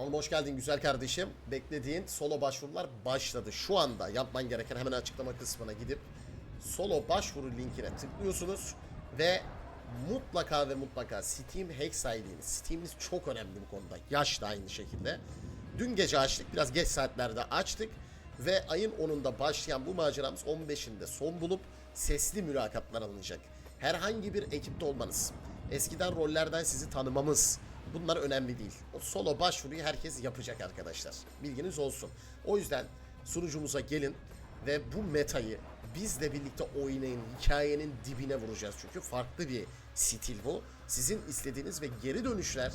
Kanalıma hoş geldin güzel kardeşim. Beklediğin solo başvurular başladı. Şu anda yapman gereken hemen açıklama kısmına gidip solo başvuru linkine tıklıyorsunuz ve mutlaka ve mutlaka Steam Hex ID'niz. Steam'iniz çok önemli bu konuda. Yaş da aynı şekilde. Dün gece açtık. Biraz geç saatlerde açtık. Ve ayın 10'unda başlayan bu maceramız 15'inde son bulup sesli mülakatlar alınacak. Herhangi bir ekipte olmanız, eskiden rollerden sizi tanımamız bunlar önemli değil. O solo başvuruyu herkes yapacak arkadaşlar. Bilginiz olsun. O yüzden sunucumuza gelin ve bu metayı bizle birlikte oynayın. Hikayenin dibine vuracağız çünkü farklı bir stil bu. Sizin istediğiniz ve geri dönüşler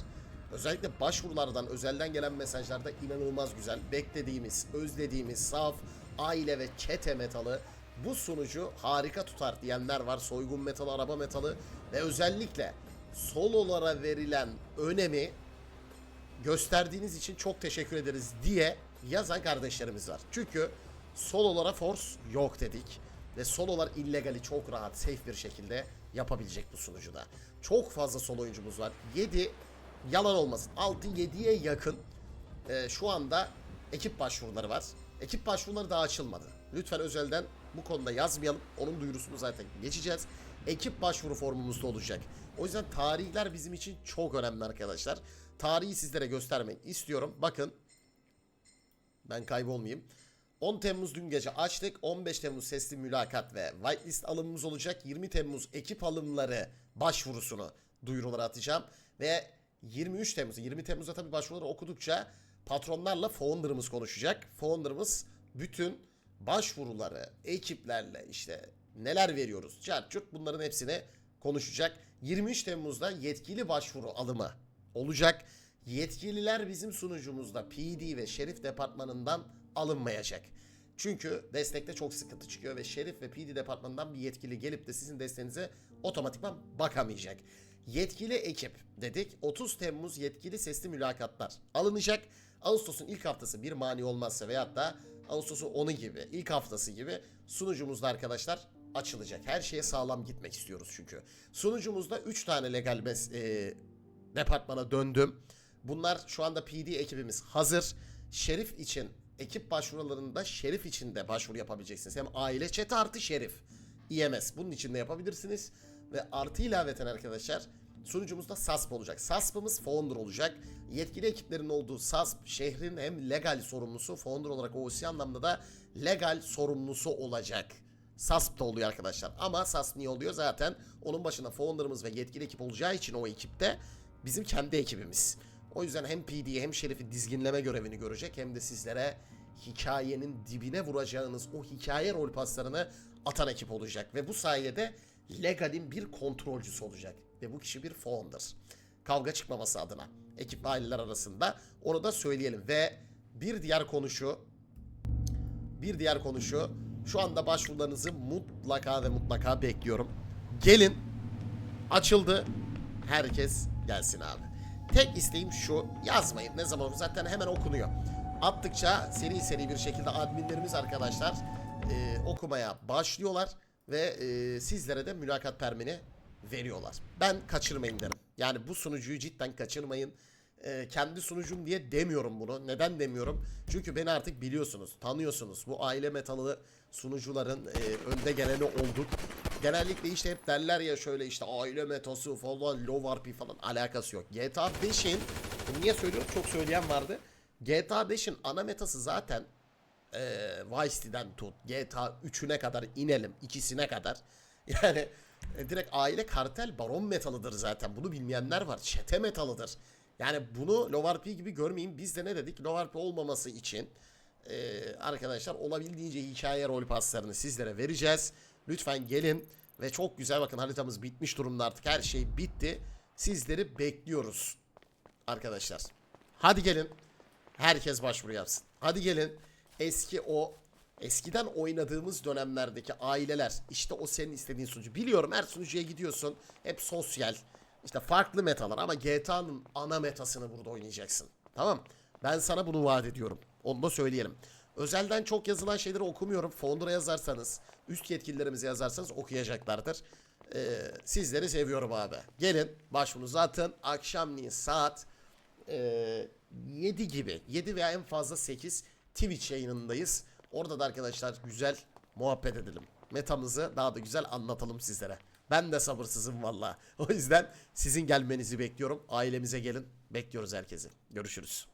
Özellikle başvurulardan, özelden gelen mesajlarda inanılmaz güzel. Beklediğimiz, özlediğimiz, saf, aile ve çete metalı bu sunucu harika tutar diyenler var. Soygun metalı, araba metalı ve özellikle sololara verilen önemi gösterdiğiniz için çok teşekkür ederiz diye yazan kardeşlerimiz var. Çünkü sololara force yok dedik. Ve sololar illegali çok rahat, safe bir şekilde yapabilecek bu sunucuda. Çok fazla solo oyuncumuz var. 7 yalan olmasın. 6-7'ye yakın e, şu anda ekip başvuruları var. Ekip başvuruları daha açılmadı. Lütfen özelden bu konuda yazmayalım. Onun duyurusunu zaten geçeceğiz. Ekip başvuru formumuzda olacak. O yüzden tarihler bizim için çok önemli arkadaşlar. Tarihi sizlere göstermek istiyorum. Bakın ben kaybolmayayım. 10 Temmuz dün gece açtık. 15 Temmuz sesli mülakat ve whitelist alımımız olacak. 20 Temmuz ekip alımları başvurusunu duyurulara atacağım. Ve 23 Temmuz, 20 Temmuz'da tabii başvuruları okudukça patronlarla founder'ımız konuşacak. Founder'ımız bütün başvuruları, ekiplerle işte neler veriyoruz, çarçurt bunların hepsini konuşacak. 23 Temmuz'da yetkili başvuru alımı olacak. Yetkililer bizim sunucumuzda PD ve şerif departmanından alınmayacak. Çünkü destekte çok sıkıntı çıkıyor ve şerif ve PD departmanından bir yetkili gelip de sizin desteğinize otomatikman bakamayacak. Yetkili ekip dedik. 30 Temmuz yetkili sesli mülakatlar alınacak. Ağustos'un ilk haftası bir mani olmazsa veyahut da Ağustos'un 10'u gibi ilk haftası gibi sunucumuzda arkadaşlar açılacak. Her şeye sağlam gitmek istiyoruz çünkü. Sunucumuzda 3 tane legal mes e, departmana döndüm. Bunlar şu anda PD ekibimiz hazır. Şerif için ekip başvurularında şerif için de başvuru yapabileceksiniz. Hem aile chat artı şerif. IMS bunun için de yapabilirsiniz. Ve artı ilaveten arkadaşlar sunucumuzda SASP olacak. SASP'ımız founder olacak. Yetkili ekiplerin olduğu SASP şehrin hem legal sorumlusu founder olarak OC anlamda da legal sorumlusu olacak. SASP da oluyor arkadaşlar. Ama SASP niye oluyor? Zaten onun başında founder'ımız ve yetkili ekip olacağı için o ekipte bizim kendi ekibimiz. O yüzden hem PD'yi hem Şerif'i dizginleme görevini görecek hem de sizlere hikayenin dibine vuracağınız o hikaye rol paslarını atan ekip olacak. Ve bu sayede Legal'in bir kontrolcüsü olacak. Ve bu kişi bir founder. Kavga çıkmaması adına. Ekip aileler arasında. Onu da söyleyelim. Ve bir diğer konu şu. Bir diğer konu şu. Şu anda başvurularınızı mutlaka ve mutlaka bekliyorum. Gelin. Açıldı. Herkes gelsin abi. Tek isteğim şu. Yazmayın. Ne zaman zaten hemen okunuyor. Attıkça seri seri bir şekilde adminlerimiz arkadaşlar e, okumaya başlıyorlar ve e, sizlere de mülakat permini veriyorlar. Ben kaçırmayın derim. Yani bu sunucuyu cidden kaçırmayın. E, kendi sunucum diye demiyorum bunu. Neden demiyorum? Çünkü beni artık biliyorsunuz, tanıyorsunuz. Bu aile metalı sunucuların e, önde geleni olduk. Genellikle işte hep derler ya şöyle işte aile metası falan, low RP falan alakası yok. GTA 5'in, bunu niye söylüyorum? Çok söyleyen vardı. GTA 5'in ana metası zaten e, Vice City'den tut GTA 3'üne kadar inelim ikisine kadar. Yani e, direkt aile kartel baron metalıdır zaten bunu bilmeyenler var çete metalıdır. Yani bunu Low RP gibi görmeyin biz de ne dedik? Low RP olmaması için e, arkadaşlar olabildiğince hikaye rol paslarını sizlere vereceğiz. Lütfen gelin ve çok güzel bakın haritamız bitmiş durumda artık her şey bitti. Sizleri bekliyoruz arkadaşlar. Hadi gelin Herkes başvuru yapsın. Hadi gelin eski o eskiden oynadığımız dönemlerdeki aileler işte o senin istediğin sunucu. Biliyorum her sunucuya gidiyorsun hep sosyal işte farklı metalar ama GTA'nın ana metasını burada oynayacaksın. Tamam ben sana bunu vaat ediyorum. Onu da söyleyelim. Özelden çok yazılan şeyleri okumuyorum. Founder'a yazarsanız, üst yetkililerimize yazarsanız okuyacaklardır. Ee, sizleri seviyorum abi. Gelin başvuru zaten akşamleyin saat ee, 7 gibi 7 veya en fazla 8 Twitch yayınındayız. Orada da arkadaşlar güzel muhabbet edelim. Metamızı daha da güzel anlatalım sizlere. Ben de sabırsızım valla. O yüzden sizin gelmenizi bekliyorum. Ailemize gelin. Bekliyoruz herkesi. Görüşürüz.